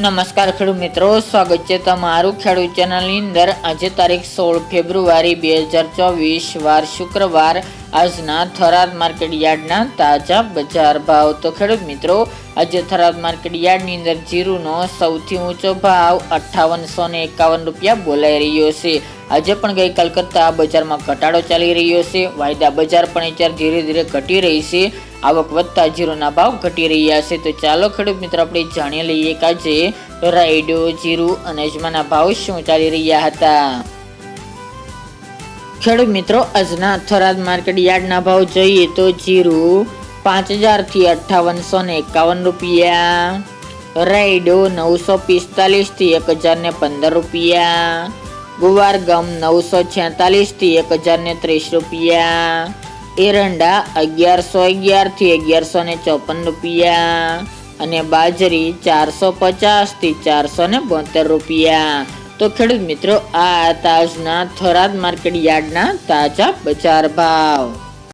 નમસ્કાર ખેડૂત મિત્રો, સ્વાગત છે તમારું ખેડૂત ચેનલની અંદર. આજે તારીખ સોળ ફેબ્રુઆરી બે હજાર ચોવીસ, વાર શુક્રવાર. આજના થરાદ માર્કેટ યાર્ડના તાજા બજાર ભાવ. તો ખેડૂત મિત્રો, આજે થરાદ માર્કેટ યાર્ડની અંદર જીરુનો સૌથી ઊંચો ભાવ અઠ્ઠાવનસો ને એકાવન રૂપિયા બોલાઈ રહ્યો છે. આજે પણ ગઈકાલ કરતાં બજારમાં ઘટાડો ચાલી રહ્યો છે. વાયદા બજાર પણ અત્યારે ધીરે ધીરે ઘટી રહી છે. આવક વધતા જીરુના ભાવ ઘટી રહ્યા છે. તો ચાલો ખેડૂત મિત્રો, આપણે જાણી લઈએ કે આજે રાયડો, જીરું અને અજમાના ભાવ શું ચાલી રહ્યા હતા. ખેડૂત મિત્રો, આજના થરાદ માર્કેટ યાર્ડના ભાવ જોઈએ તો જીરું પાંચ હજારથી અઠ્ઠાવનસો ને એકાવન રૂપિયા, રાયડો નવસો પિસ્તાલીસથી એક હજારને પંદર રૂપિયા, ગુવાર ગમ નવસો છેતાલીસથી એક હજારને ત્રીસ રૂપિયા એરંડા અગિયારસો અગિયારથી અગિયારસો ને ચોપન રૂપિયા અને બાજરી ચારસો પચાસથી ચારસો ને બોતેર રૂપિયા. તો ખેડૂત મિત્રો, આ તાજના થરાદ માર્કેટ યાર્ડના તાજા બજાર ભાવ.